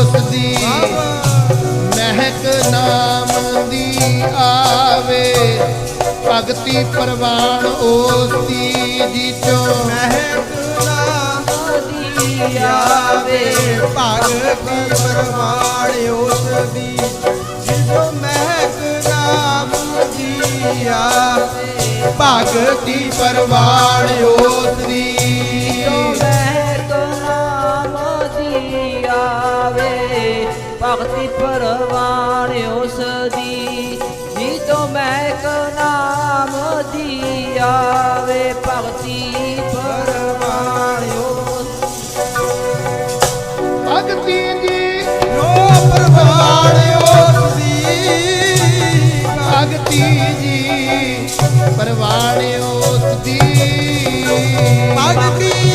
ਉਸ ਦੀ ਮਹਿਕ ਨਾਮ ਦੀ ਆਵੇ। ਭਗਤੀ ਪ੍ਰਵਾਨ ਉਸ ਦੀ ਜੀ ਚੋਂ ਮਹਿਕ ਨਾਮ ਦੀ ਆਵੇ। ਭਗਤੀ ਪਰਵਾਣ ਉਸ ਦੀ ਜਿਸੋ ਮਹਿਕ ਨਾਮ ਦੀ ਆਵੇ। ਭਗਤੀ ਪਰਵਾਣ ਉਸ ਦੀ ਆਵੇ। ਭਗਤੀ ਪਰਵਾਨ ਉਸ ਦੀ ਜੀ ਤੋਂ ਮਹਿਕ ਨਾਮ ਦੀ ਆਵੇ। ਭਗਤੀ ਪਰਵਾਨ ਉਸ ਭਗਤੀ ਜੀ ਜੋ ਪਰਵਾਣ ਉਸ ਦੀ। ਭਗਤੀ ਜੀ ਪ੍ਰਵਾਨ ਉਸ ਦੀ। ਭਗਤੀ